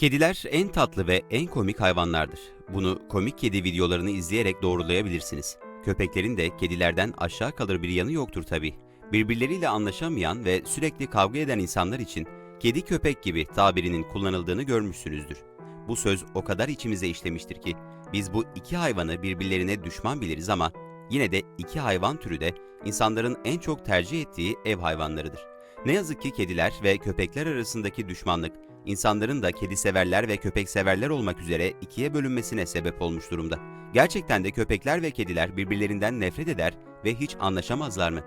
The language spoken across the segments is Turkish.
Kediler en tatlı ve en komik hayvanlardır. Bunu komik kedi videolarını izleyerek doğrulayabilirsiniz. Köpeklerin de kedilerden aşağı kalır bir yanı yoktur tabii. Birbirleriyle anlaşamayan ve sürekli kavga eden insanlar için kedi köpek gibi tabirinin kullanıldığını görmüşsünüzdür. Bu söz o kadar içimize işlemiştir ki biz bu iki hayvanı birbirlerine düşman biliriz ama yine de iki hayvan türü de insanların en çok tercih ettiği ev hayvanlarıdır. Ne yazık ki kediler ve köpekler arasındaki düşmanlık insanların da kedi severler ve köpek severler olmak üzere ikiye bölünmesine sebep olmuş durumda. Gerçekten de köpekler ve kediler birbirlerinden nefret eder ve hiç anlaşamazlar mı?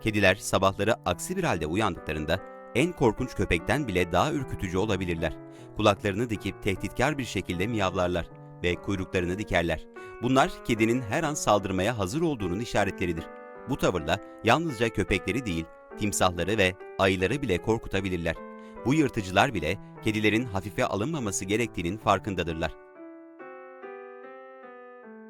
Kediler sabahları aksi bir halde uyandıklarında en korkunç köpekten bile daha ürkütücü olabilirler. Kulaklarını dikip tehditkar bir şekilde miyavlarlar ve kuyruklarını dikerler. Bunlar kedinin her an saldırmaya hazır olduğunun işaretleridir. Bu tavırla yalnızca köpekleri değil, timsahları ve ayıları bile korkutabilirler. Bu yırtıcılar bile kedilerin hafife alınmaması gerektiğinin farkındadırlar.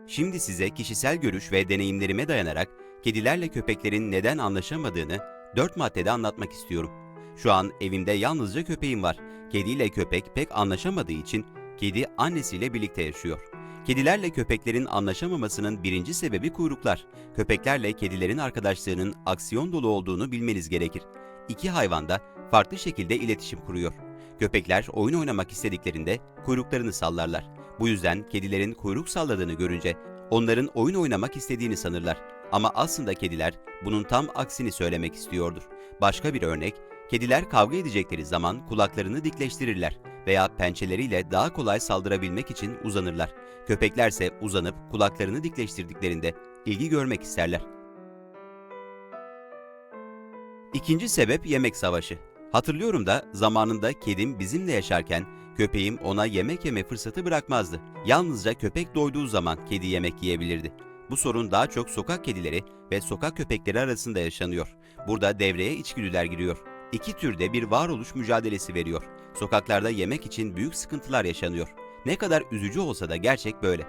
Şimdi size kişisel görüş ve deneyimlerime dayanarak kedilerle köpeklerin neden anlaşamadığını dört maddede anlatmak istiyorum. Şu an evimde yalnızca köpeğim var. Kediyle köpek pek anlaşamadığı için kedi annesiyle birlikte yaşıyor. Kedilerle köpeklerin anlaşamamasının birinci sebebi kuyruklar. Köpeklerle kedilerin arkadaşlığının aksiyon dolu olduğunu bilmeniz gerekir. İki hayvan da farklı şekilde iletişim kuruyor. Köpekler oyun oynamak istediklerinde kuyruklarını sallarlar. Bu yüzden kedilerin kuyruk salladığını görünce onların oyun oynamak istediğini sanırlar. Ama aslında kediler bunun tam aksini söylemek istiyordur. Başka bir örnek, kediler kavga edecekleri zaman kulaklarını dikleştirirler veya pençeleriyle daha kolay saldırabilmek için uzanırlar. Köpeklerse uzanıp kulaklarını dikleştirdiklerinde ilgi görmek isterler. İkinci sebep yemek savaşı. Hatırlıyorum da zamanında kedim bizimle yaşarken köpeğim ona yemek yeme fırsatı bırakmazdı. Yalnızca köpek doyduğu zaman kedi yemek yiyebilirdi. Bu sorun daha çok sokak kedileri ve sokak köpekleri arasında yaşanıyor. Burada devreye içgüdüler giriyor. İki türde bir varoluş mücadelesi veriyor. Sokaklarda yemek için büyük sıkıntılar yaşanıyor. Ne kadar üzücü olsa da gerçek böyle.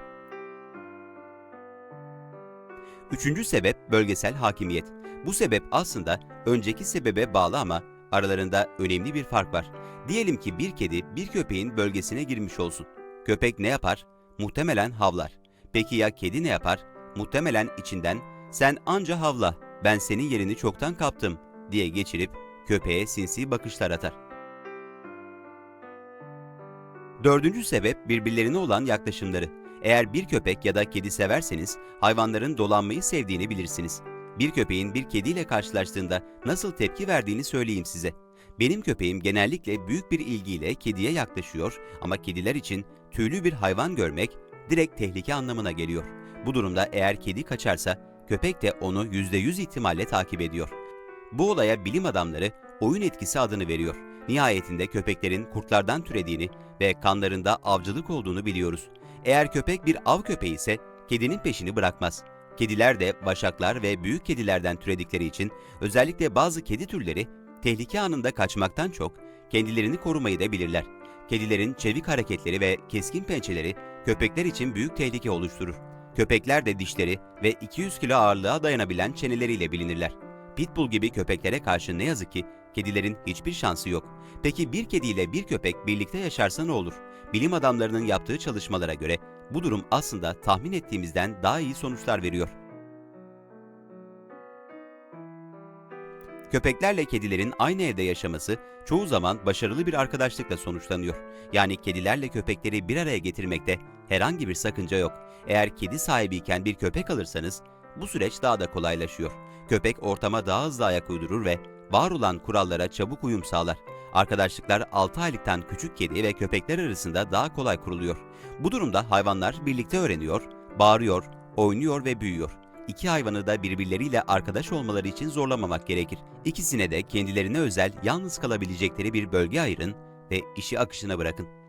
Üçüncü sebep bölgesel hakimiyet. Bu sebep aslında önceki sebebe bağlı ama aralarında önemli bir fark var. Diyelim ki bir kedi bir köpeğin bölgesine girmiş olsun. Köpek ne yapar? Muhtemelen havlar. Peki ya kedi ne yapar? Muhtemelen içinden sen anca havla, ben senin yerini çoktan kaptım diye geçirip köpeğe sinsi bakışlar atar. Dördüncü sebep birbirlerine olan yaklaşımları. Eğer bir köpek ya da kedi severseniz hayvanların dolanmayı sevdiğini bilirsiniz. Bir köpeğin bir kediyle karşılaştığında nasıl tepki verdiğini söyleyeyim size. Benim köpeğim genellikle büyük bir ilgiyle kediye yaklaşıyor ama kediler için tüylü bir hayvan görmek direkt tehlike anlamına geliyor. Bu durumda eğer kedi kaçarsa köpek de onu %100 ihtimalle takip ediyor. Bu olaya bilim adamları oyun etkisi adını veriyor. Nihayetinde köpeklerin kurtlardan türediğini ve kanlarında avcılık olduğunu biliyoruz. Eğer köpek bir av köpeği ise kedinin peşini bırakmaz. Kediler de başaklar ve büyük kedilerden türedikleri için özellikle bazı kedi türleri tehlike anında kaçmaktan çok kendilerini korumayı da bilirler. Kedilerin çevik hareketleri ve keskin pençeleri köpekler için büyük tehlike oluşturur. Köpekler de dişleri ve 200 kilo ağırlığa dayanabilen çeneleriyle bilinirler. Pitbull gibi köpeklere karşı ne yazık ki kedilerin hiçbir şansı yok. Peki bir kediyle bir köpek birlikte yaşarsa ne olur? Bilim adamlarının yaptığı çalışmalara göre bu durum aslında tahmin ettiğimizden daha iyi sonuçlar veriyor. Köpeklerle kedilerin aynı evde yaşaması çoğu zaman başarılı bir arkadaşlıkla sonuçlanıyor. Yani kedilerle köpekleri bir araya getirmekte herhangi bir sakınca yok. Eğer kedi sahibiyken bir köpek alırsanız bu süreç daha da kolaylaşıyor. Köpek ortama daha hızlı ayak uydurur ve var olan kurallara çabuk uyum sağlar. Arkadaşlıklar 6 aylıktan küçük kedi ve köpekler arasında daha kolay kuruluyor. Bu durumda hayvanlar birlikte öğreniyor, bağırıyor, oynuyor ve büyüyor. İki hayvanı da birbirleriyle arkadaş olmaları için zorlamamak gerekir. İkisine de kendilerine özel yalnız kalabilecekleri bir bölge ayırın ve işi akışına bırakın.